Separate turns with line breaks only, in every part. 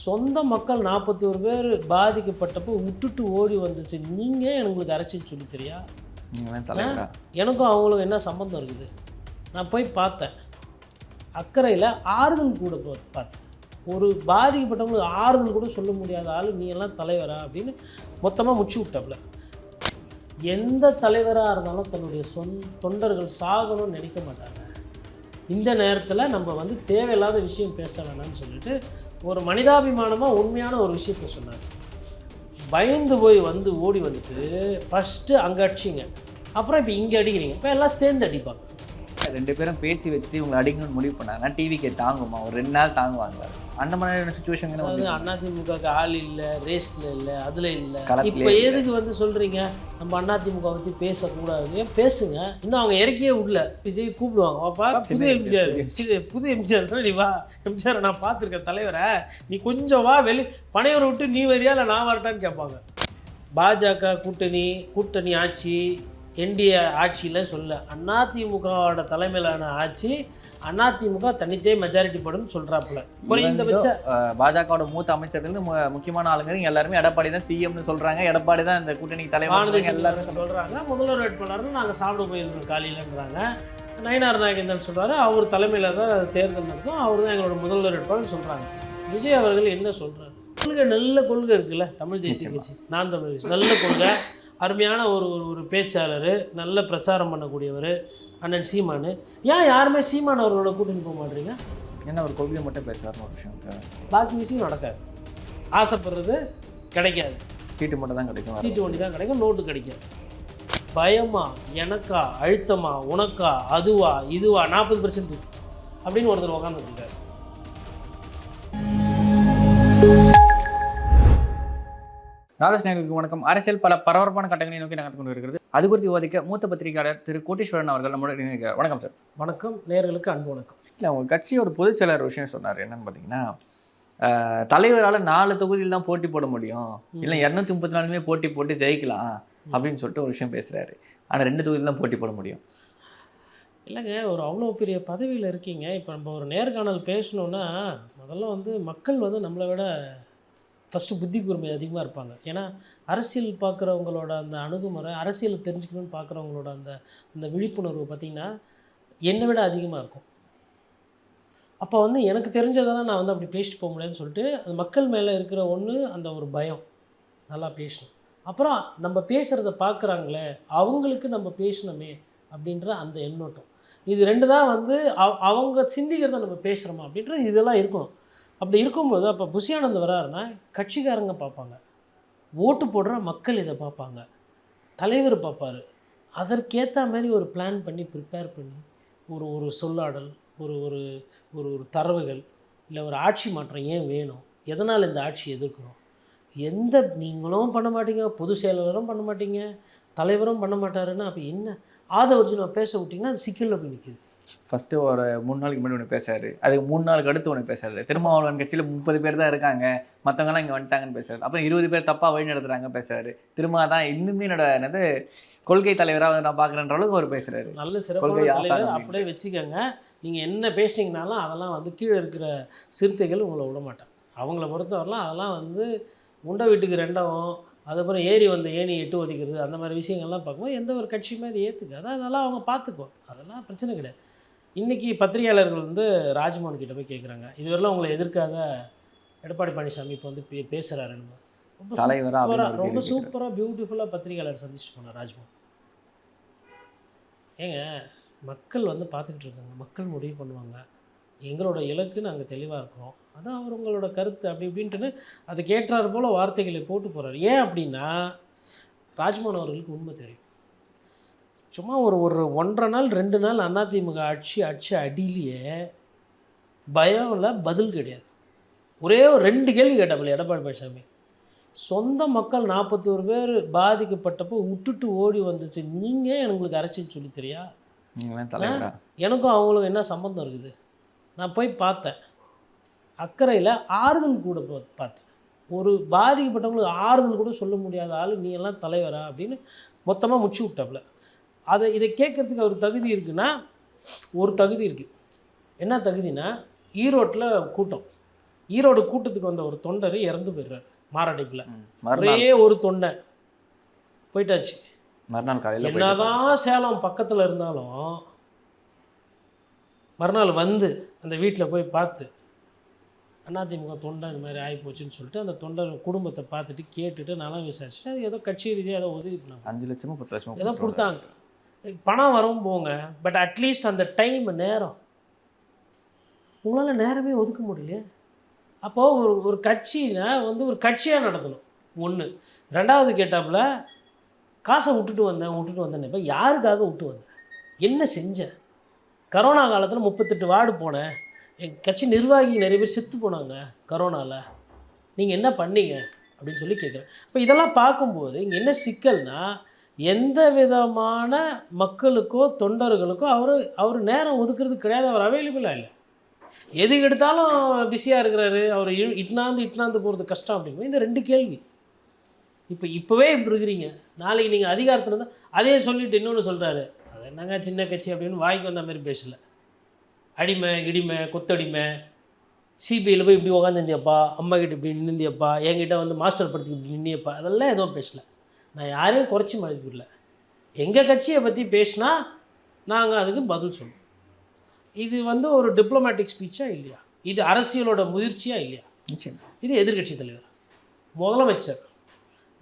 சொந்த மக்கள் நாற்பத்தி ஒரு பேர் பாதிக்கப்பட்டப்போ விட்டுட்டு ஓடி வந்துட்டு நீங்கள் எங்களுக்கு அரசியல் சொல்லி தெரியா எனக்கும் அவங்களுக்கும் என்ன சம்மந்தம் இருக்குது? நான் போய் பார்த்தேன். அக்கறையில் ஆறுதல் கூட பார்த்தேன். ஒரு பாதிக்கப்பட்டவங்களுக்கு ஆறுதல் கூட சொல்ல முடியாத ஆள் நீ எல்லாம் தலைவரா அப்படின்னு மொத்தமாக முச்சு விட்டாப்புல. எந்த தலைவராக இருந்தாலும் தன்னுடைய சொந் தொண்டர்கள் சாகணும்னு நினைக்க மாட்டாங்க. இந்த நேரத்தில் நம்ம வந்து தேவையில்லாத விஷயம் பேச வேணாம்னு சொல்லிட்டு ஒரு மனிதாபிமானமாக உண்மையான ஒரு விஷயத்த சொன்னார். பயந்து போய் வந்து ஓடி வந்துட்டு ஃபஸ்ட்டு அங்கே அடிச்சிங்க. அப்புறம் இப்போ இங்கே அடிக்கிறீங்க. இப்போ எல்லாம் சேர்ந்து அடிப்பாங்க.
ரெண்டு பேரும் பேசி வச்சுட்டு இவங்களை அடிக்கணும்னு முடிவு பண்ணாங்கன்னா டிவிக்கு தாங்குமா ஒரு ரெண்டு நாள் தாங்குவாங்க. அந்த மாதிரியான சுச்சுவேஷன்
அதாவது அதிமுகவுக்கு ஆள் இல்லை ரேஸ்ல இல்லை அதில் இல்லை. இப்போ. எதுக்கு வந்து சொல்கிறீங்க நம்ம அதிமுக பற்றி பேசக்கூடாது. பேசுங்க? இன்னும் அவங்க இறக்கியே விடல. விஜய் கூப்பிடுவாங்க. வாப்பா புது எம்ஜிஆர். புது எம்ஜிஆர் நீ வா. எம்ஜிஆர் நான் பார்த்துருக்கேன் தலைவரை. நீ கொஞ்சம் வா வெளி பனையூரை விட்டு நீ வரியா இல்லை நான் வரட்டான்னு கேட்பாங்க. பாஜக கூட்டணி கூட்டணி ஆட்சி என்டிஏ ஆட்சியில் சொல்ல அதிமுகவோட தலைமையிலான ஆட்சி அதிமுக தனித்தே மெஜாரிட்டி படும் சொல்கிறாப்புல குறைந்தபட்ச
பாஜகவோட மூத்த அமைச்சர் இருந்து மு- முக்கியமான ஆளுங்க எல்லாருமே எடப்பாடி தான் சிஎம்னு சொல்றாங்க. எடப்பாடி தான் இந்த கூட்டணி தலைவர் எல்லாரும்
சொல்கிறாங்க முதல்வர் வேட்பாளர்னு நாங்கள் சாப்பிட போயிருந்தோம் காலையிலன்றாங்க. நயினார் நாகேந்திரன் சொல்றாரு. அவர் தலைமையில் தான் தேர்தல் நடத்தும் அவர் தான் எங்களோட முதல்வர் வேட்பாளர்னு சொல்கிறாங்க விஜய் அவர்கள் என்ன சொல்றாரு? கொள்கை நல்ல கொள்கை இருக்குல்ல தமிழ் தேசிய. கட்சி. நான் தமிழ் நல்ல கொள்கை. அருமையான ஒரு ஒரு- பேச்சாளர் நல்ல பிரச்சாரம் பண்ணக்கூடியவர் அண்ணன் சீமானு. ஏன் யாருமே சீமான் அவர்களோட கூட்டணி போக மாட்டீங்க?
என்ன ஒரு கொள்கையை மட்டும் பேசுறாருன்னு ஒரு விஷயம்.
பாக்கி விஷயம் நடக்காது. ஆசைப்படுறது கிடைக்காது.
சீட்டு மட்டும் தான் கிடைக்கும்.
சீட்டு வண்டி தான் கிடைக்கும் நோட்டு கிடைக்கும். பயமா எனக்கா அழுத்தமா உனக்கா அதுவா இதுவா நாற்பது பர்சன்ட் அப்படின்னு ஒருத்தர் உட்காந்துருக்காரு
நாகேஷ் நேர்களுக்கு வணக்கம். அரசியல் பல பரபரப்பான கட்டங்களை நோக்கி நகர்ந்து கொண்டு இருக்கிறது அது குறித்து விவாதிக்க மூத்த பத்திரிகையாளர் திரு கோட்டீஸ்வரன் அவர்கள் நம்மளோட இணைகிறார் வணக்கம் சார்
வணக்கம். நேயர்களுக்கு அன்பு வணக்கம்.
இல்லை அவங்க கட்சியோட பொதுச் செயலாளர் விஷயம் சொன்னார். என்னன்னு பார்த்தீங்கன்னா தலைவரால நாலு தொகுதியில் தான் போட்டி போட முடியும். இல்லை இரநூத்தி முப்பத்தி நாலுமே போட்டி போட்டு ஜெயிக்கலாம் அப்படின்னு சொல்லிட்டு ஒரு விஷயம் பேசுறாரு. ஆனால் ரெண்டு தொகுதியில் தான் போட்டி போட முடியும்.
இல்லைங்க ஒரு அவ்வளோ பெரிய பதவியில் இருக்கீங்க. இப்போ நம்ம ஒரு நேர்காணல் பேசணுன்னா முதல்ல வந்து மக்கள் வந்து நம்மளை விட ஃபஸ்ட்டு புத்தி கூர்மை அதிகமாக இருப்பாங்க. ஏன்னா அரசியல் பார்க்குறவங்களோட அந்த அணுகுமுறை அரசியலை தெரிஞ்சுக்கணும்னு பார்க்குறவங்களோட அந்த அந்த விழிப்புணர்வு பார்த்திங்கன்னா என்னை விட அதிகமாக இருக்கும். அப்போ வந்து எனக்கு தெரிஞ்சதெல்லாம் நான் வந்து அப்படி பேசிட்டு போக முடியாதுன்னு சொல்லிட்டு அது மக்கள் மேலே இருக்கிற ஒன்று அந்த ஒரு பயம். நல்லா பேசணும். அப்புறம் நம்ம பேசுகிறத பார்க்குறாங்களே அவங்களுக்கு நம்ம பேசணுமே அப்படின்ற அந்த எண்ணோட்டம். இது ரெண்டு தான் வந்து அவங்க சிந்திக்கிறத நம்ம பேசுகிறோமா அப்படின்றது இதெல்லாம் இருக்கணும். அப்படி இருக்கும்போது அப்போ புஷியானந்த் வராருன்னா கட்சிக்காரங்க பார்ப்பாங்க. ஓட்டு போடுற மக்கள் இதை பார்ப்பாங்க. தலைவர் பார்ப்பாரு. அதற்கேற்ற மாதிரி ஒரு பிளான் பண்ணி ப்ரிப்பேர் பண்ணி ஒரு ஒரு சொல்லாடல் ஒரு ஒரு ஒரு ஒரு தரவுகள் இல்லை ஒரு ஆட்சி மாற்றம் ஏன் வேணும்? எதனால் இந்த ஆட்சி எதிர்க்கிறோம்? எந்த நீங்களும் பண்ண மாட்டீங்க பொது செயலாளரும் பண்ண மாட்டீங்க தலைவரும் பண்ண மாட்டாருன்னா அப்போ என்ன? ஆதவர்ஜுனை பேச விட்டிங்கன்னா அது சிக்கலில் போய் நிற்கிது
ஃபர்ஸ்ட் ஒரு மூணு நாளைக்கு முன்னாடி ஒன்று பேசாரு அதுக்கு மூணு நாளுக்கு அடுத்து ஒன்று பேசாரு திருமாவளவன் கட்சியில் முப்பது பேர் தான் இருக்காங்க. மற்றவங்கலாம் இங்கே வந்துட்டாங்கன்னு பேசுறாரு. அப்புறம் இருபது பேர் தப்பாக வழி நடத்துறாங்க பேசுறாரு. திரும்ப தான் இன்னுமே என்னோட என்னது கொள்கை தலைவராக நான் பார்க்குறேன்ற அளவுக்கு அவர் பேசுறாரு.
நல்ல
ஆசானம்
அப்படியே வச்சுக்கோங்க. நீங்கள் என்ன பேசுனீங்கனாலும் அதெல்லாம் வந்து கீழே இருக்கிற சிறுத்தைகள் உங்களை விட மாட்டாங்க. அவங்கள பொறுத்தவரைலாம் அதெல்லாம் வந்து உண்டை வீட்டுக்கு ரெண்டவும் அதுக்கப்புறம் ஏறி வந்த ஏணி எட்டு ஒதிக்கிறது அந்த மாதிரி விஷயங்கள்லாம் பார்க்கும்போது எந்த ஒரு கட்சியுமே அதை ஏற்றுக்காது அதெல்லாம் அவங்க பார்த்துக்குவோம் அதெல்லாம் பிரச்சனை கிடையாது. இன்றைக்கி பத்திரிகையாளர்கள் வந்து ராஜ்மோகன் கிட்ட போய் கேட்குறாங்க இதுவரையிலும் உங்களை எதிர்க்காத எடப்பாடி பழனிசாமி இப்போ வந்து பே பேசுகிறாரு ரொம்ப
தலைவரா
சூப்பரா
அப்படின்னு ஒரு
ரொம்ப சூப்பராக பியூட்டிஃபுல்லாக பத்திரிகையாளர் சந்திச்சுட்டு போனார் ராஜ்மோகன். ஏங்க மக்கள் வந்து பார்த்துக்கிட்டு இருக்காங்க. மக்கள் முடிவு பண்ணுவாங்க. எங்களோட இலக்கு நாங்கள் தெளிவாக இருக்கிறோம். அதான் அவர் உங்களோட கருத்து அப்படி இப்படின்ட்டுன்னு அதுக்கு ஏற்றாறு போல் வார்த்தைகளை போட்டு போகிறார் ஏன் அப்படின்னா ராஜ்மோகன் அவர்களுக்கு உண்மை தெரியும். சும்மா ஒரு ஒரு ஒன்றரை நாள் ரெண்டு நாள் அதிமுக ஆட்சி அடிச்ச அடியிலேயே பயம் இல்லை பதில் கிடையாது. ஒரே ஒரு ரெண்டு கேள்வி கேட்டாப்புல எடப்பாடி பழனிசாமி. சொந்த மக்கள் நாற்பத்தோரு பேர் பாதிக்கப்பட்டப்போ விட்டுட்டு ஓடி வந்துட்டு நீங்கள் எங்களுக்கு அரசியல் சொல்லி தெரியா? எனக்கும் அவங்களுக்கும் என்ன சம்மந்தம் இருக்குது? நான் போய் பார்த்தேன். அக்கறையில் ஆறுதல் கூட பா- பார்த்தேன். ஒரு பாதிக்கப்பட்டவங்களுக்கு ஆறுதல் கூட சொல்ல முடியாத ஆள் நீ எல்லாம் தலைவரா அப்படின்னு மொத்தமாக முச்சு விட்டாப்புல அதை இதை கேட்குறதுக்கு அவர் தகுதி இருக்குன்னா ஒரு தகுதி இருக்குது என்ன தகுதினா ஈரோட்டில் கூட்டம். ஈரோடு கூட்டத்துக்கு வந்த ஒரு தொண்டர் இறந்து போயிடுறாரு மாரடைப்பில். ஒரே ஒரு தொண்டை. போயிட்டாச்சு.
மறுநாள் காலையில்
என்னதான் சேலம் பக்கத்தில் இருந்தாலும் மறுநாள் வந்து அந்த வீட்டில் போய் பார்த்து அதிமுக தொண்டை இந்த மாதிரி ஆகிப்போச்சுன்னு சொல்லிட்டு அந்த தொண்டர் குடும்பத்தை பார்த்துட்டு கேட்டுட்டு நலம் விசாரிச்சுட்டு அது ஏதோ கட்சி ரீதியாக ஏதோ உதவி பண்ணாங்க.
அஞ்சு லட்சமோ பத்து லட்சமோ
ஏதோ. கொடுத்தாங்க. பணம் வரவும் போங்க பட் அட்லீஸ்ட் அந்த டைம் நேரம். உங்களால் நேரமே ஒதுக்க முடியலையே. அப்போது ஒரு ஒரு கட்சினா வந்து ஒரு கட்சியாக நடத்தணும். ஒன்று ரெண்டாவது கேட்டாப்புல காசை விட்டுட்டு வந்தேன் விட்டுட்டு வந்தேன் இப்போ யாருக்காக விட்டு வந்தேன் என்ன செஞ்சேன் கரோனா காலத்தில் முப்பத்தெட்டு வார்டு போனேன் என் கட்சி நிர்வாகி நிறைய பேர் செத்து போனாங்க கரோனாவில் நீங்கள் என்ன பண்ணீங்க? அப்படின்னு சொல்லி கேட்குறேன் இப்போ இதெல்லாம் பார்க்கும்போது இங்கே என்ன சிக்கல்னால் எந்த விதமான மக்களுக்கோ தொண்டர்களுக்கோ அவர் அவர் நேரம் ஒதுக்குறது கிடையாது அவர் அவைலபிளாக இல்லை. எதுக்கு எடுத்தாலும் பிஸியாக இருக்கிறாரு அவர் இழு- இட்னாந்து இட்னாந்து போகிறது கஷ்டம் அப்படிங்கும்போது இந்த ரெண்டு கேள்வி. இப்போ இப்போவே இப்படி இருக்கிறீங்க. நாளைக்கு நீங்கள் அதிகாரத்தில் இருந்தால் அதே சொல்லிட்டு இன்னொன்று சொல்கிறாரு அது என்னங்க சின்ன கட்சி அப்படின்னு வாய்க்கு வந்த மாதிரி பேசலை. அடிமை கிடிமை கொத்தடிமை. சிபிஐயில் போய் இப்படி உட்காந்துருந்தியப்பா அம்மா கிட்ட இப்படி நின்றுந்தியப்பா என்கிட்ட வந்து மாஸ்டர் படத்துக்கு இப்படி நின்னியப்பா அதெல்லாம் எதுவும் பேசல. நான் யாரையும் குறைச்சி மதிப்பிடல எங்கள் கட்சியை பற்றி பேசினா நாங்கள் அதுக்கு பதில் சொல்லுவோம். இது வந்து ஒரு டிப்ளமேட்டிக் ஸ்பீச்சா இல்லையா? இது அரசியலோட முயற்சியா இல்லையா. இது எதிர்க்கட்சி தலைவர் முதலமைச்சர்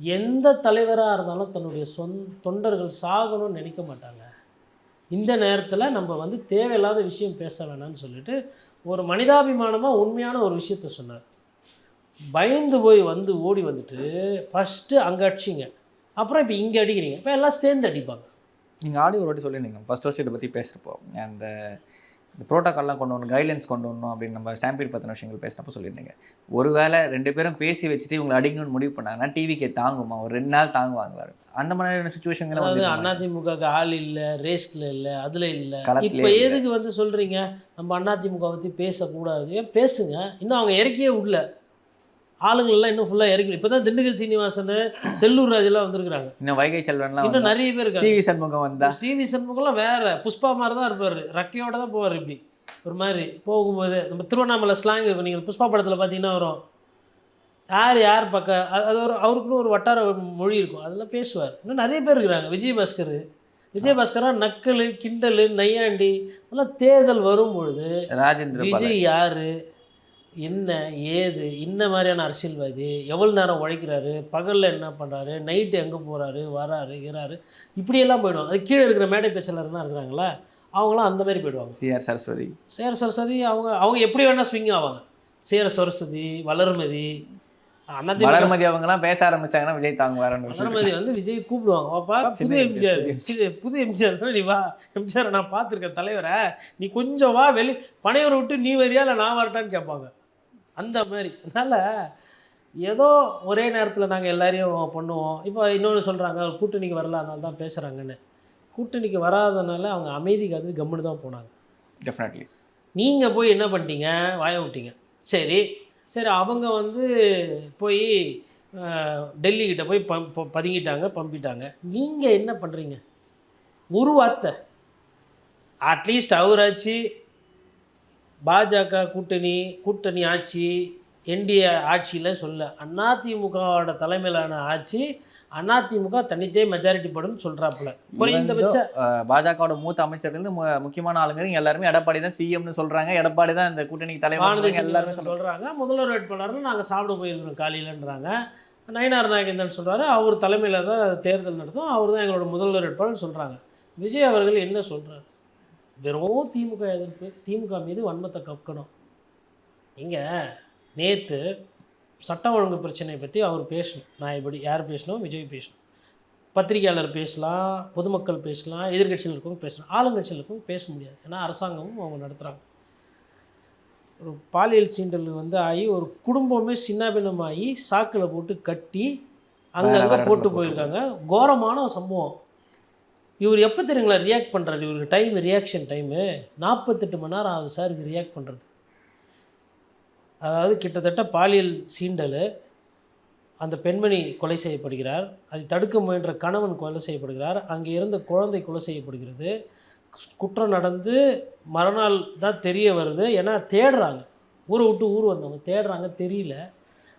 எந்த தலைவராக இருந்தாலும் தன்னுடைய சொந் தொண்டர்கள் சாகணும்னு நினைக்க மாட்டாங்க. இந்த நேரத்தில் நம்ம வந்து தேவையில்லாத விஷயம் பேச வேணாம்னு சொல்லிட்டு ஒரு மனிதாபிமானமாக உண்மையான ஒரு விஷயத்த சொன்னார். பயந்து போய் வந்து ஓடி வந்துட்டு ஃபஸ்ட்டு அங்கே அடிச்சிங்க. அப்புறம் இப்போ இங்கே அடிக்கிறீங்க. இப்போ எல்லாம் சேர்ந்து அடிப்பாங்க.
நீங்கள் ஆடியோ ஒரு வாட்டி சொல்லியிருந்தீங்க. ஃபர்ஸ்ட் வருஷம் இதை பற்றி பேசுகிறப்போ அந்த இந்த ப்ரோட்டோக்கால்லாம் கொண்டு வரணும் கைட்லைன்ஸ் கொண்டு வரணும் அப்படின்னு நம்ம ஸ்டாம்பீட் பற்றின விஷயங்கள் பேசினப்போ சொல்லியிருந்தீங்க. ஒருவேளை ரெண்டு பேரும் பேசி வச்சுட்டு இவங்களை அடிக்கணும்னு முடிவு பண்ணாங்கன்னா டிவிக்கே தாங்குமா? ஒரு ரெண்டு நாள் தாங்குவாங்களா? அந்த மாதிரியான சுச்சுவேஷன்
அதாவது அதிமுகவுக்கு ஆள் இல்லை ரேஸ்ல இல்லை அதில் இல்லை. இப்போ. எதுக்கு வந்து சொல்கிறீங்க நம்ம அதிமுக பற்றி பேசக்கூடாது. ஏன்? பேசுங்க. இன்னும் அவங்க இறக்கியே விடல. ஆளுங்களெல்லாம் இன்னும் ஃபுல்லாக இறக்கல இப்போ தான் திண்டுக்கல் சீனிவாசன் செல்லூர் ராஜெல்லாம் வந்திருக்கிறாங்க.
இன்னும் வைகை செல்வன்லாம்
இன்னும் நிறைய பேர் இருக்காங்க.
சிவி சண்முகம் வந்தா.
சிவி சண்முகம்லாம் வேற புஷ்பா மாதிரி தான் இருப்பார். ரக்கையோட தான் போவார் இப்படி. ஒரு மாதிரி போகும்போது நம்ம திருவண்ணாமலை ஸ்லாங் இருக்கும் நீங்கள் புஷ்பா படத்தில் பார்த்தீங்கன்னா வரும். யார் யார் பக்கம் அது ஒரு அவருக்குன்னு ஒரு வட்டார மொழி இருக்கும். அதெல்லாம் பேசுவார். இன்னும் நிறைய பேர் இருக்கிறாங்க. விஜயபாஸ்கர். விஜயபாஸ்கரா நக்கல் கிண்டல் நையாண்டி அதெல்லாம் தேர்தல் வரும்பொழுது
ராஜேந்திர பாலாஜி.
விஜய் யாரு? என்ன ஏது இந்த மாதிரியான அரசியல்வாதி எவ்வளோ நேரம் உழைக்கிறாரு பகலில் என்ன பண்ணுறாரு நைட்டு எங்கே போகிறாரு வராரு இறாரு இப்படியெல்லாம் போயிடுவாங்க. அது கீழே இருக்கிற மேடை பேச்சாளர்லாம் இருக்கிறாங்களா? அவங்களாம் அந்த மாதிரி போயிடுவாங்க.
சிஆர் சரஸ்வதி.
சேர சரஸ்வதி அவங்க அவங்க எப்படி வேணால் ஸ்விங் ஆவாங்க. சேர சரஸ்வதி வளர்மதி அண்ணாதிமுக.
வளர்மதி அவங்கலாம் பேச ஆரம்பிச்சாங்கன்னா விஜய் விஷயம்.
வளர்மதி வந்து விஜய் கூப்பிடுவாங்க. வாப்பா புது எம்ஜிஆர்
புது
எம்ஜிஆர். நீ வா. எம்ஜிஆர் நான் பார்த்துருக்கேன் தலைவரை. நீ கொஞ்சம் வா வெளி பனையூரை விட்டு நீ வரியா இல்லை நான் வரட்டான்னு கேட்பாங்க. அந்த மாதிரி. அதனால் ஏதோ ஒரே நேரத்தில் நாங்கள் எல்லாரையும் பண்ணுவோம். இப்போ இன்னொன்று சொல்கிறாங்க கூட்டணிக்கு வரல அதனால தான் பேசுகிறாங்கன்னு கூட்டணிக்கு வராதனால அவங்க அமைதி காத்து கம்முன்னு தான் போனாங்க.
டெஃபினெட்லி
நீங்கள் போய் என்ன பண்ணிட்டீங்க? வாய விட்டீங்க. சரி. சரி அவங்க வந்து போய் டெல்லிக்கிட்ட போய் பம் பதுங்கிட்டாங்க பம்பிட்டாங்க. நீங்கள் என்ன பண்ணுறீங்க ஒரு வார்த்தை. அட்லீஸ்ட் அவராச்சு பாஜக கூட்டணி கூட்டணி ஆட்சி என்டிஏ ஆட்சியில் சொல்ல அதிமுகவோட தலைமையிலான ஆட்சி அதிமுக தனித்தே மெஜாரிட்டி படும்னு சொல்கிறாப்புல குறைந்தபட்ச
பாஜகவோட மூத்த மு- முக்கியமான ஆளுங்க எல்லாருமே எடப்பாடி தான் சிஎம்னு சொல்றாங்க. எடப்பாடி தான் இந்த கூட்டணிக்கு தலைவர் எல்லாருமே
சொல்கிறாங்க முதல்வர் வேட்பாளர்னு நாங்கள் சாப்பிட போயிருக்கிறோம் காலையிலன்றாங்க. நயினார் நாகேந்திரன் சொல்கிறாரு அவர் தலைமையில் தான் தேர்தல் நடத்தும் அவர் தான் எங்களோட முதல்வர் வேட்பாளர்னு சொல்கிறாங்க விஜய் அவர்கள் என்ன சொல்கிறார் வெறும் திமுக எதிர்ப்பு திமுக மீது வன்மத்தை கக்கணும். இங்கே நேற்று சட்டம் ஒழுங்கு பிரச்சனையை பற்றி அவர் பேசணும். நான் இப்படி யார் பேசணும்? விஜய் பேசணும். பத்திரிகையாளர் பேசலாம் பொதுமக்கள் பேசலாம் எதிர்க்கட்சியில் இருக்கவங்க பேசலாம் ஆளுங்கட்சியில் இருக்கவங்க பேச முடியாது. ஏன்னா அரசாங்கமும் அவங்க நடத்துகிறாங்க ஒரு பாலியல் சீண்டல் வந்து ஆகி ஒரு குடும்பமே சின்னாபின்னமாகி சாக்கில் போட்டு கட்டி அங்கங்கே போட்டு போயிருக்காங்க. கோரமான சம்பவம். இவர் எப்போ தெரியுங்களா ரியாக்ட் பண்ணுறாரு இவருக்கு டைம் ரியாக்ஷன் டைமு நாற்பத்தெட்டு மணி நேரம் ஆகுது சார் இது ரியாக்ட் பண்ணுறது அதாவது கிட்டத்தட்ட பாலியல் சீண்டல் அந்த பெண்மணி கொலை செய்யப்படுகிறார். அதை தடுக்க முயன்ற கணவன் கொலை செய்யப்படுகிறார். அங்கே இருந்த குழந்தை கொலை செய்யப்படுகிறது. குற்றம் நடந்து மறுநாள் தான் தெரிய வருது. ஏன்னா தேடுறாங்க. ஊரை விட்டு ஊர் வந்தவங்க தேடுறாங்க தெரியல.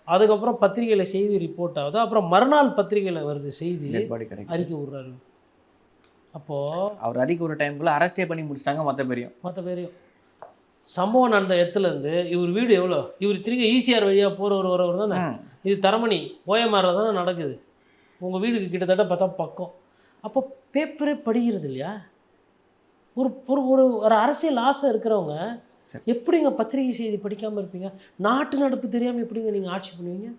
அதுக்கப்புறம் பத்திரிகையில் செய்தி ரிப்போர்ட் ஆகுது. அப்புறம் மறுநாள் பத்திரிகையில் வருது செய்தி. அறிக்கை விடுறாரு அப்போது
அவர் அடிக்க ஒரு டைம்குள்ள அரெஸ்டே பண்ணி முடிச்சிட்டாங்க மொத்த பேரையும்.
மற்ற பேரையும். சம்பவம் நடந்த இடத்துலேருந்து இவர் வீடு எவ்வளோ? இவர் திரும்பி ஈசிஆர் வழியாக போகிறவர் வரவர் தானே?
ம்.
இது தரமணி ஓயமாரில் தானே நடக்குது. உங்கள் வீடுக்கு கிட்டத்தட்ட பார்த்தா பக்கம். அப்போ பேப்பரே படிக்கிறது இல்லையா? ஒரு ஒரு ஒரு ஒரு அரசியல் ஆசை இருக்கிறவங்க. எப்படிங்க பத்திரிகை செய்தி படிக்காமல் இருப்பீங்க? நாட்டு நடப்பு தெரியாமல் எப்படிங்க நீங்கள் ஆட்சி பண்ணுவீங்க?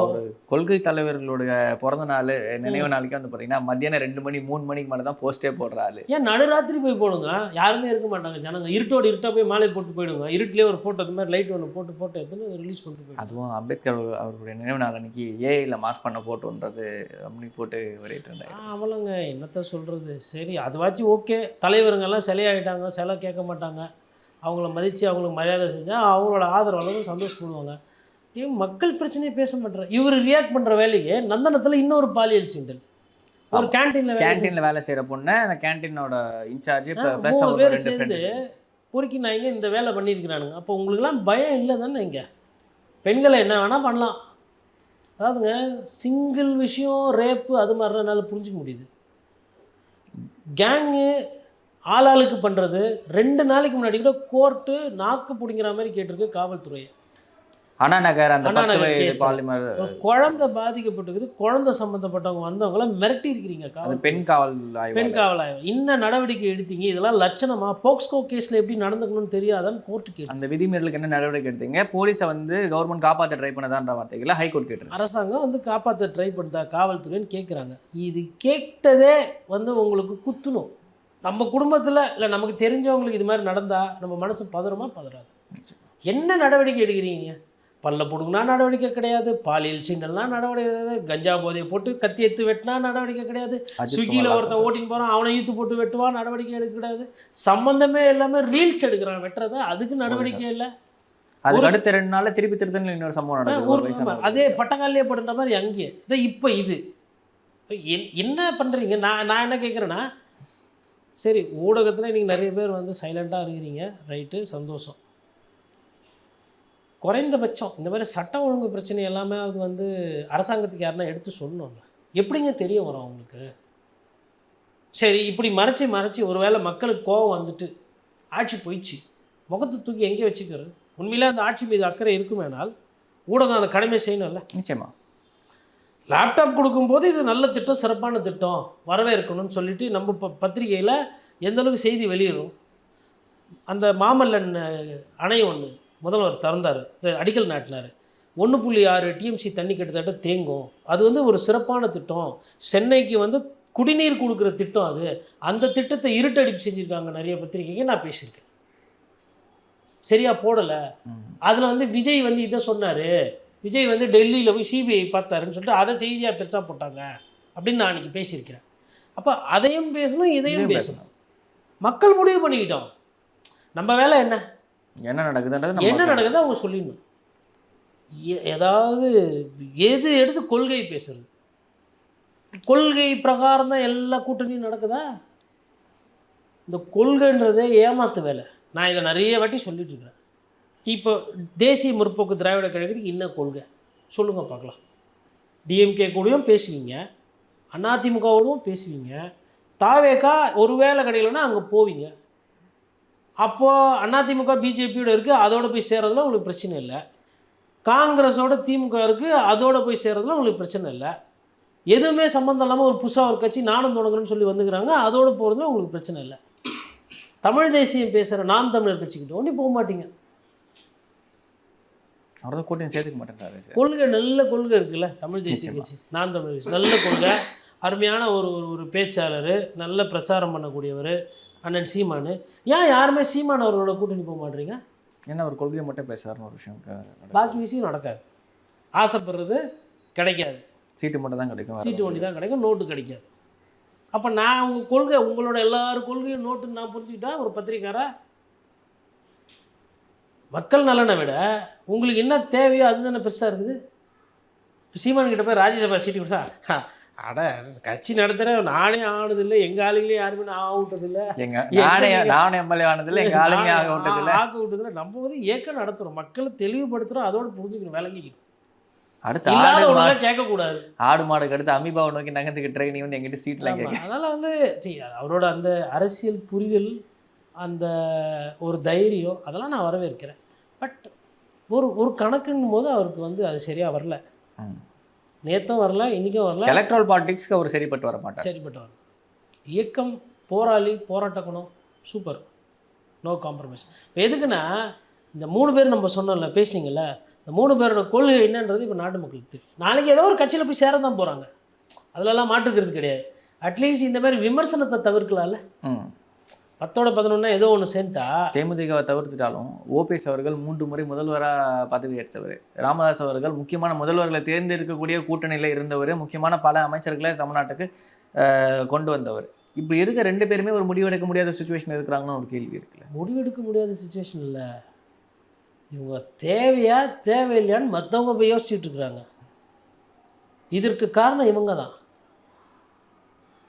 அவரு கொள்கை தலைவர்களுடைய பிறந்த நாள் நினைவு நாளைக்கு வந்து பார்த்தீங்கன்னா மத்தியானம் ரெண்டு மணி மூணு மணிக்கு மேலே தான் போஸ்டே போடுற ஆளு.
ஏன் நடுராத்திரி போய் போடுங்க? யாருமே இருக்க மாட்டாங்க ஜனங்க இருட்டோடு இருட்டா போய் மாலை போட்டு போயிடுங்க இருட்டிலே ஒரு ஃபோட்டோ இந்த மாதிரி லைட் ஒன்று போட்டு ஃபோட்டோ எடுத்துன்னு ரிலீஸ் பண்ணிட்டு
அதுவும் அம்பேத்கர் அவர்- அவருடைய நினைவு நாள் அன்னைக்கு ஏஐல மார்க் பண்ண போட்டோன்றது அப்படி போட்டு
ஆ, அவளங்க என்னத்த சொல்கிறது சரி அதுவாச்சும் ஓகே தலைவருங்கெல்லாம் சிலையாயிட்டாங்க சிலை கேட்க மாட்டாங்க. அவங்கள மதித்து அவங்களுக்கு மரியாதை செஞ்சால் அவங்களோட ஆதரவாளர்கள் சந்தோஷப்படுவாங்க. ஏன் மக்கள் பிரச்சனையை பேச மாட்டார் இவர் ரியாக்ட் பண்ணுற வேலைக்கு நந்தனத்தில் இன்னொரு பாலியல் சீண்டல். ஒரு கேன்டீனில் வேலை
கேன்டீன்ல வேலை செய்யற பொண்ணு அந்த கேன்டீனோட இன்சார்ஜ்
மூணு பேர் சேர்ந்து பொறுக்கி நாய்ங்க இந்த வேலை பண்ணியிருக்கிறானுங்க. அப்போ உங்களுக்குலாம் பயம் இல்லை தானே இங்கே? பெண்களை என்ன வேணால் பண்ணலாம். அதாவதுங்க சிங்கிள் விஷயம் ரேப்பு அது மாதிரிலாம் என்னால் புரிஞ்சுக்க முடியுது. கேங்கு ஆளாளுக்கு பண்ணுறது ரெண்டு நாளைக்கு முன்னாடி கூட கோர்ட்டு நாக்கு பிடிங்கிற மாதிரி கேட்டிருக்கு காவல்துறையை.
அண்ணா நகர் அந்த. பாலிமர்.
குழந்தை பாதிக்கப்பட்டிருக்குது. குழந்தை சம்மந்தப்பட்டவங்க வந்தவங்கள மிரட்டி இருக்கிறீங்க
அது
காவல்
பெண் காவல் ஆய்வு
பெண் என்ன நடவடிக்கை எடுத்தீங்க. இதெல்லாம் லட்சணமா? போக்ஸ்கோ கேஸில் எப்படி நடந்துக்கணும்னு தெரியாதான்னு கோர்ட்டு கேட்டு.
அந்த விதிமீறலுக்கு என்ன நடவடிக்கை எடுத்தீங்க? போலீஸை வந்து கவர்மெண்ட் காப்பாற்ற ட்ரை பண்ணதான்ற வார்த்தைகளை ஹைகோர்ட் கேட்டு
அரசாங்கம் வந்து காப்பாற்ற ட்ரை பண்ணுதா? காவல்துறைன்னு கேட்குறாங்க இது கேட்டதே வந்து உங்களுக்கு குத்தணும். நம்ம குடும்பத்தில் இல்லை நமக்கு தெரிஞ்சவங்களுக்கு இது மாதிரி நடந்தால் நம்ம மனசு பதறுமா பதறாது. என்ன நடவடிக்கை எடுக்கிறீங்க? பல்ல பிடுங்கினா நடவடிக்கை கிடையாது பாலியல் சீண்டல்னா நடவடிக்கை கிடையாது கஞ்சா போதையை போட்டு கத்தி எடுத்து வெட்டினா நடவடிக்கை கிடையாது. ஸ்விக்கியில் ஒருத்தன் ஓட்டின்னு போகிறான் அவனை ஈத்து போட்டு வெட்டுவான் நடவடிக்கை எடுக்க கிடையாது சம்மந்தமே எல்லாமே ரீல்ஸ் எடுக்கிறான் வெட்டுறத அதுக்கு நடவடிக்கை இல்லை.
அதுக்கு அடுத்த ரெண்டு நாள்ல திருப்பி திருத்தணியில் இன்னொரு சம்பவம் நடக்குது.
அதே பட்டங்காலிலே படுற மாதிரி அங்கே இதோ இப்போ இது. இப்ப என்- என்ன பண்ணுறீங்க நான் நான் என்ன கேட்குறேன்னா சரி ஊடகத்தில் நீங்கள் நிறைய பேர் வந்து சைலண்ட்டாக இருக்கிறீங்க. ரைட்டு சந்தோஷம். குறைந்தபட்சம் இந்த மாதிரி சட்ட ஒழுங்கு பிரச்சனை எல்லாமே அது வந்து அரசாங்கத்துக்கு யாருன்னா எடுத்து சொல்லணும்ல. எப்படிங்க தெரிய வரும் அவங்களுக்கு? சரி இப்படி மறைச்சி மறைச்சி ஒருவேளை மக்களுக்கு கோவம் வந்துட்டு ஆட்சி போயிடுச்சு. முகத்தை தூக்கி எங்கே வச்சுக்கிறது? உண்மையிலே அந்த ஆட்சி மீது அக்கறை இருக்குமேனால் ஊடகம் அந்த கடமை செய்யணும்ல.
நிச்சயமா.
லேப்டாப் கொடுக்கும்போது இது நல்ல திட்டம் சிறப்பான திட்டம் வரவேற்கணும்னு சொல்லிட்டு நம்ம ப பத்திரிகையில் எந்த அளவுக்கு செய்தி வெளியிடும் அந்த மாமல்லன் அணை ஒன்று முதல்வர் திறந்தார். அடிக்கல் நாட்டினார். ஒன்று புள்ளி ஆறு டிஎம்சி தண்ணி கிட்டத்தட்ட தேங்கும். அது வந்து ஒரு சிறப்பான திட்டம். சென்னைக்கு வந்து குடிநீர் கொடுக்குற திட்டம் அது. அந்த திட்டத்தை இருட்டடிப்பு செஞ்சுருக்காங்க நிறைய பத்திரிகைங்க. நான் பேசியிருக்கேன். சரியா போடலை. அதில் வந்து விஜய் வந்து இதை சொன்னார். விஜய் வந்து டெல்லியில் போய் சிபிஐ பார்த்தாருன்னு சொல்லிட்டு அதை செய்தியாக பெருசாக போட்டாங்க. அப்படின்னு நான் அன்றைக்கி பேசியிருக்கிறேன். அப்போ அதையும் பேசணும் இதையும் பேசணும். மக்கள் முடிவு பண்ணிக்கிட்டோம். நம்ம வேலை என்ன?
என்ன நடக்குதுன்றது
என்ன நடக்குதோ அவங்க சொல்லிடணும். ஏதாவது எது எடுத்து கொள்கை பேசுறது? கொள்கை பிரகாரம் தான் எல்லா கூட்டணியும் நடக்குதா? இந்த கொள்கைன்றதே ஏமாத்து வேலை. நான் இதை நிறைய வாட்டி சொல்லிட்டு இருக்கிறேன். இப்போ தேசிய முற்போக்கு திராவிட கழகத்துக்கு என்ன கொள்கை? சொல்லுங்க பார்க்கலாம். டிஎம்கே கூடயும் பேசுவீங்க. அதிமுகவோடும் பேசுவீங்க. தாவேக்கா ஒரு வேலை கிடைக்கலன்னா அங்கே போவீங்க. அப்போது அதிமுக பிஜேபியோட இருக்குது அதோட போய் சேர்றதுல உங்களுக்கு பிரச்சனை இல்லை. காங்கிரஸோட திமுக இருக்குது அதோட போய் சேர்றதுல உங்களுக்கு பிரச்சனை இல்லை. எதுவுமே சம்மந்தம் இல்லாமல் ஒரு புதுசாக ஒரு கட்சி நானும் தொடங்குறேன்னு சொல்லி வந்துக்கிறாங்க அதோட போகிறதுல உங்களுக்கு பிரச்சனை இல்லை. தமிழ் தேசியம் பேசுகிற நாம் தமிழர் கட்சிக்கிட்ட ஒன்றும் போக மாட்டீங்க.
அவர் தான் கூட்டணி சேர்த்துக்க மாட்டேன்றாரு. சார்
கொள்கை நல்ல கொள்கை இருக்குல்ல தமிழ் தேசிய கட்சி நாம் தமிழ் கட்சி. நல்ல கொள்கை. அருமையான ஒரு ஒரு ஒரு பேச்சாளர் நல்ல பிரச்சாரம் பண்ணக்கூடியவர். அண்ணன் சீமானு. ஏன் யாருமே சீமான் அவர்களோட கூட்டணி போக மாட்டீங்க?
ஏன்னா அவர் கொள்கையை மட்டும் பேசுறாருன்னு ஒரு விஷயம்.
பாக்கி விஷயம் நடக்காது. ஆசைப்படுறது கிடைக்காது.
சீட்டு மட்டும் தான் கிடைக்கும்.
சீட்டு வண்டி தான் கிடைக்கும் நோட்டு கிடைக்காது. அப்போ நான் உங்கள் கொள்கை உங்களோட எல்லார் கொள்கையும் நோட்டுன்னு நான் புரிஞ்சுக்கிட்டா ஒரு பத்திரிக்காரா மக்கள் நலனை விட உங்களுக்கு என்ன தேவையோ அதுதானே பெருசாக இருக்குது. சீமான் கிட்ட போய் ராஜ்யசபா சீட்டு கொடுத்தா "ஹா, அட கட்சி நடத்துகிற நானே ஆனது இல்லை எங்கள் ஆளுங்களே யாருமே நான் ஆகவிட்டது இல்லை
எங்க நானே நானே எம்எல்ஏ ஆனதில்ல எங்க ஆளுங்க ஆக விட்டதில்ல
ஆக்க விட்டதில்ல நம்ம வந்து இயக்கம் நடத்துகிறோம் மக்களை தெளிவுபடுத்துகிறோம் அதோட புரிஞ்சுக்கணும் விளங்கிக்கணும்.
அடுத்த ஆடு
கேட்கக்கூடாது.
ஆடு மாடுக்கு அடுத்து அமீபாவை நோக்கி நகர்ந்துக்கிட்டு நீ வந்து எங்கிட்ட சீட்லாம். கேட்க.
அதனால வந்து சரி அவரோட அந்த அரசியல் புரிதல் அந்த ஒரு தைரியம் அதெல்லாம் நான் வரவேற்கிறேன். பட் ஒரு ஒரு கணக்குன்னும் போது அவருக்கு வந்து அது சரியாக வரல. நேற்றும் வரல இன்றைக்கும் வரல.
எலக்ட்ரல் பாலிடிக்ஸ்க்கு அவர் சரிப்பட்டு வர மாட்டார்.
சரிப்பட்டு வரல இயக்கம் போராளி போராட்ட குணம் சூப்பர் நோ காம்ப்ரமைஸ் இப்போ எதுக்குன்னா இந்த மூணு பேர் நம்ம சொன்னோம்ல பேசுனீங்கல்ல இந்த மூணு பேரோட கொள்கை என்னன்றது இப்போ நாட்டு மக்களுக்கு தெரியும். நாளைக்கு ஏதோ ஒரு கட்சியில் போய் சேர தான் போகிறாங்க அதிலெல்லாம் மாட்டுக்கிறது கிடையாது அட்லீஸ்ட் இந்த மாதிரி விமர்சனத்தை தவிர்க்கலாம்ல. பத்தோட பதினொன்னா ஏதோ ஒன்று சேர்ந்துட்டா
தேமுதிகவை தவிர்த்துட்டாலும் ஓபிஎஸ் அவர்கள் மூன்று முறை முதல்வராக பதவி எடுத்தவர் ராமதாஸ் அவர்கள் முக்கியமான முதல்வர்களை தேர்ந்தெடுக்கக்கூடிய கூட்டணியில் இருந்தவர் முக்கியமான பல அமைச்சர்களை தமிழ்நாட்டுக்கு கொண்டு வந்தவர். இப்போ இருக்க ரெண்டு பேருமே ஒரு முடிவெடுக்க முடியாத சுச்சுவேஷன் இருக்கிறாங்கன்னு ஒரு கேள்வி இருக்குல்ல
முடிவெடுக்க முடியாத சுச்சுவேஷன் இல்லை. இவங்க தேவையா தேவையில்லையான்னு மற்றவங்க போய் யோசிச்சுட்டு இருக்கிறாங்க. இதற்கு காரணம் இவங்க தான்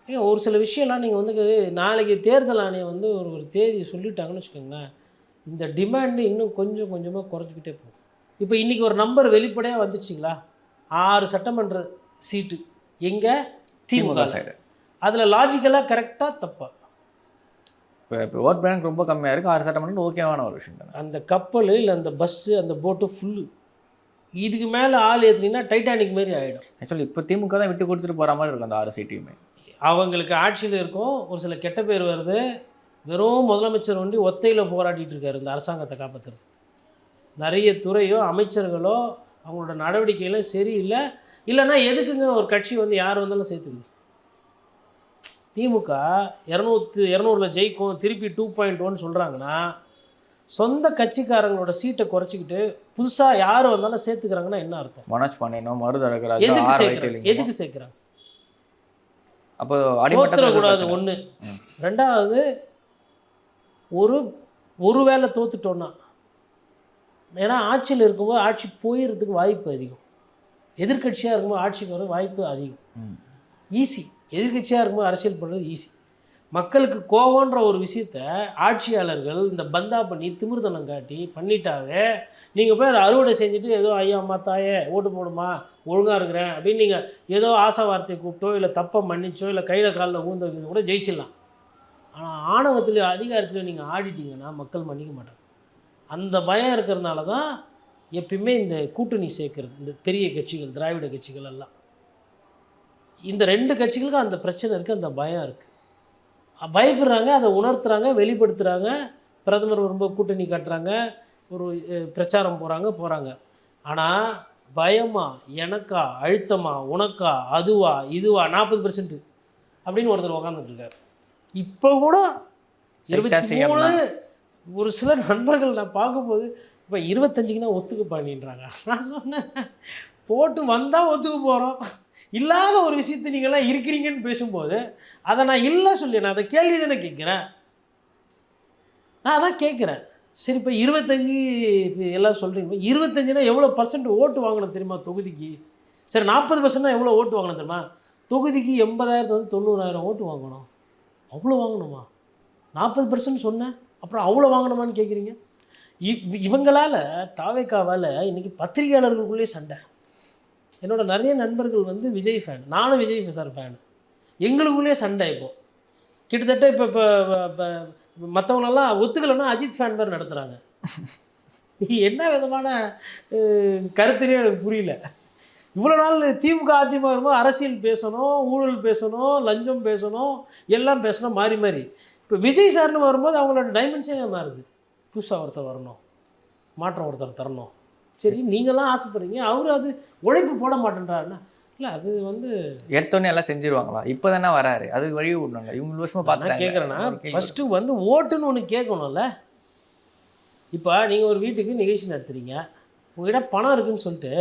ஏங்க ஒரு சில விஷயம்லாம் நீங்கள் வந்து நாளைக்கு தேர்தல் ஆணையம் வந்து ஒரு ஒரு தேதி சொல்லிட்டாங்கன்னு வச்சுக்கோங்களேன். இந்த டிமாண்டு இன்னும் கொஞ்சம் கொஞ்சமாக குறைஞ்சிக்கிட்டே போகும். இப்போ இன்றைக்கி ஒரு நம்பர் வெளிப்படையாக வந்துச்சுங்களா? ஆறு சட்டமன்ற சீட்டு. எங்கே?
திமுக சைடு
அதில் லாஜிக்கலாக கரெக்டாக தப்பா.
இப்போ இப்போ ஓட் பேங்க் ரொம்ப கம்மியாக இருக்குது ஆறு சட்டமன்றம் ஓகேவான ஒரு விஷயம் தானே.
அந்த கப்பல் இல்லை அந்த பஸ்ஸு அந்த போட்டு ஃபுல்லு இதுக்கு மேலே ஆள் ஏற்றுனீங்கன்னா டைட்டானிக் மாதிரி ஆகிடும்
ஆக்சுவலி இப்போ திமுக தான் விட்டு கொடுத்துட்டு போகிற மாதிரி இருக்கும் அந்த ஆறு சீட்டையுமே.
அவங்களுக்கு ஆட்சியில் இருக்கும். ஒரு சில கெட்ட பேர் வருது. வெறும் முதலமைச்சர் ஒண்டி ஒத்தையில் போராடிட்டு இருக்காரு இந்த அரசாங்கத்தை காப்பாற்றுறது நிறைய துறையோ அமைச்சர்களோ அவங்களோட நடவடிக்கைகளும் சரியில்லை இல்லைன்னா எதுக்குங்க ஒரு கட்சி வந்து யார் வந்தாலும் சேர்த்துக்குது? திமுக இரநூத்து இரநூறுல ஜெயிக்கும் திருப்பி டூ பாயிண்ட் ஒன் சொல்கிறாங்கன்னா சொந்த கட்சிக்காரங்களோட சீட்டை குறைச்சிக்கிட்டு புதுசாக யார் வந்தாலும் சேர்த்துக்கிறாங்கன்னா என்ன அர்த்தம்?
மனோஜ் பாண்டியனோ மருதழகராஜ்
எதுக்கு சேர்க்குறாங்க? எதுக்கு சேர்க்குறாங்க?
அப்போ பிரச்சனை.
ஒன்று. ரெண்டாவது ஒரு ஒரு வேளை தோத்துட்டோன்னா ஏன்னா ஆட்சியில் இருக்கும்போது ஆட்சி போயிடுறதுக்கு வாய்ப்பு அதிகம் எதிர்க்கட்சியாக இருக்கும்போது ஆட்சிக்கு வர வாய்ப்பு அதிகம். ஈஸி எதிர்க்கட்சியாக இருக்கும்போது அரசியல் பண்ணுறது ஈஸி மக்களுக்கு கோவன்ற ஒரு விஷயத்த ஆட்சியாளர்கள் இந்த பந்தா பண்ணி திமிர்தனம் காட்டி பண்ணிட்டாவே நீங்கள் போய் அதை அறுவடை செஞ்சுட்டு ஏதோ ஐயா அம்மா தாயே ஓட்டு போடுமா? ஒழுங்காக இருக்கிறேன். அப்படின்னு நீங்கள் ஏதோ ஆசை வார்த்தையை கூப்பிட்டோ இல்லை தப்பை மன்னிச்சோ இல்லை கையில் காலில் ஊந்த வைக்கிறது கூட ஜெயிச்சிடலாம். ஆனால் ஆணவத்துலேயோ அதிகாரத்துலேயோ நீங்கள் ஆடிட்டீங்கன்னா மக்கள் மன்னிக்க மாட்டாங்க. அந்த பயம் இருக்கிறதுனால தான் எப்பயுமே இந்த கூட்டணி சேர்க்கறது இந்த பெரிய கட்சிகள் திராவிட கட்சிகள் எல்லாம். இந்த ரெண்டு கட்சிகளுக்கும் அந்த பிரச்சனை இருக்குது அந்த பயம் இருக்குது பயப்படுறாங்க அதை உணர்த்துறாங்க வெளிப்படுத்துகிறாங்க பிரதமர் ரொம்ப கூட்டணி காட்டுறாங்க ஒரு பிரச்சாரம் போகிறாங்க போகிறாங்க ஆனால் பயமா எனக்கா அழுத்தமா உனக்கா அதுவா இதுவா நாற்பது பெர்சன்ட் அப்படின்னு ஒருத்தர் உக்காந்துட்டு இருக்காரு இப்போ கூட இருபத்தி மூணு. ஒரு சில நண்பர்கள் நான் பார்க்கும்போது இப்போ இருபத்தஞ்சுக்குன்னா ஒத்துக்க பண்ணின்றாங்க நான் சொன்னேன் போட்டு வந்தால் ஒத்துக்க போகிறோம் இல்லாத ஒரு விஷயத்தை நீங்கள்லாம் இருக்கிறீங்கன்னு பேசும்போது அதை நான் இல்லை சொல்லி நான் அதை கேள்வி தானே கேட்குறேன். நான் அதான் கேட்குறேன். சரி இப்போ இருபத்தஞ்சி எல்லாம் சொல்கிறீங்க இருபத்தஞ்சுனா எவ்வளோ பர்சன்ட் ஓட்டு வாங்கணும் தெரியுமா தொகுதிக்கு? சரி நாற்பது பர்சன்ட்னா எவ்வளோ ஓட்டு வாங்கணும் தெரியுமா? தொகுதிக்கு எண்பதாயிரத்து தொண்ணூறாயிரம் ஓட்டு வாங்கணும். அவ்வளோ வாங்கணுமா? நாற்பது பர்சன்ட் சொன்னேன். அப்புறம் அவ்வளோ வாங்கணுமான்னு கேட்குறீங்க? இவ் இவங்களால் தாவேக்காவால் இன்றைக்கி பத்திரிகையாளர்களுக்குள்ளேயே சண்டை. என்னோட நிறைய நண்பர்கள் வந்து விஜய் ஃபேன் நானும் விஜய் சார் ஃபேன் எங்களுக்குள்ளேயே சண்டை இப்போ. கிட்டத்தட்ட இப்போ இப்போ இப்போ மற்றவங்களெல்லாம் ஒத்துக்கலைன்னா அஜித் ஃபேன் பேர் நடத்துகிறாங்க என்ன விதமான கருத்துனே எனக்கு புரியல. இவ்வளோ நாள் திமுக அதிமுக வரும்போது அரசியல் பேசணும் ஊழல் பேசணும் லஞ்சம் பேசணும் எல்லாம் பேசணும் மாறி மாறி. இப்போ விஜய் சார்னு வரும்போது அவங்களோட டைமென்ஷனே மாறுது. புதுசாக ஒருத்தர் வரணும் மாற்றம் ஒருத்தர் தரணும். சரி நீங்களாம் ஆசைப்படுறீங்க அவர் அது உழைப்பு போட மாட்டேன்றாருன்னா இல்லை அது வந்து
எடுத்தோடனே எல்லாம் செஞ்சிருவாங்களா இப்போ தானே வராரு அதுக்கு வழி விடணுங்க இவங்க வருஷமா
நான்
பார்த்துட்டாங்க
கேட்குறேன்னா. ஃபஸ்ட்டு வந்து ஓட்டுன்னு ஒன்று கேட்கணும்ல இப்போ நீங்கள் ஒரு வீட்டுக்கு நிகழ்ச்சி நடத்துறீங்க உங்ககிட்ட பணம் இருக்குன்னு சொல்லிட்டு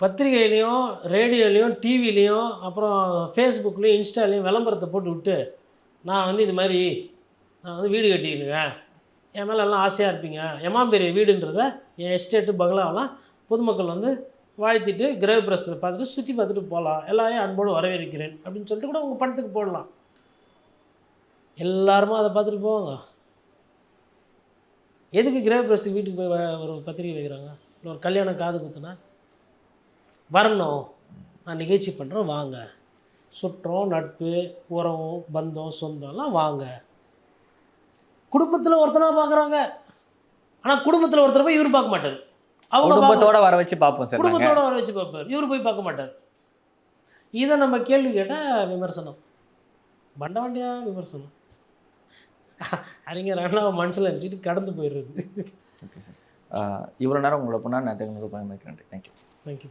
பத்திரிகையிலையும் ரேடியோலையும் டிவிலையும் அப்புறம் ஃபேஸ்புக்லேயும் இன்ஸ்டாலையும் விளம்பரத்தை போட்டு விட்டு நான் வந்து இது மாதிரி நான் வந்து வீடு கட்டிக்கிடுவேன் என் மேலே எல்லாம் ஆசையாக இருப்பீங்க. எம்மா பெரிய வீடுன்றத என் எஸ்டேட்டு பங்களாவெல்லாம் பொதுமக்கள் வந்து வாழ்த்திட்டு கிரக பிரசத்தை பார்த்துட்டு சுற்றி பார்த்துட்டு போகலாம் எல்லாரையும் அன்போடு வரவேற்கிறேன் அப்படின்னு சொல்லிட்டு கூட உங்கள் பணத்துக்கு போடலாம். எல்லாருமா அதை பார்த்துட்டு போவாங்க. எதுக்கு கிரக பிரசத்துக்கு வீட்டுக்கு போய் ஒரு பத்திரிக்கை வைக்கிறாங்க? இல்லை ஒரு கல்யாணம் காது குத்துனா? வரணும். நான் நிகழ்ச்சி பண்ணுறேன் வாங்க. சுற்றம் நட்பு உறவும் பந்தம் சொந்தம்லாம் வாங்க. குடும்பத்தில் ஒருத்தனா பார்க்குறாங்க ஆனால் குடும்பத்தில் ஒருத்தர் போய் இவர் பார்க்க மாட்டார். அவங்க
குடும்பத்தோட வர வச்சு பார்ப்போம் சார்
குடும்பத்தோட வர வச்சு பார்ப்பார். இவர் போய் பார்க்க மாட்டார். இதை நம்ம கேள்வி கேட்டால் விமர்சனம். பண்ட வண்டியா விமர்சனம்? அறிஞர் அண்ணா மனசில் நினச்சிட்டு கடந்து போயிடுறது.
இவ்வளோ நேரம் உங்களோட பொண்ணா நான் உங்களுக்கு பயன்படுத்திக்கிறேன் தேங்க்யூ
தேங்க்யூ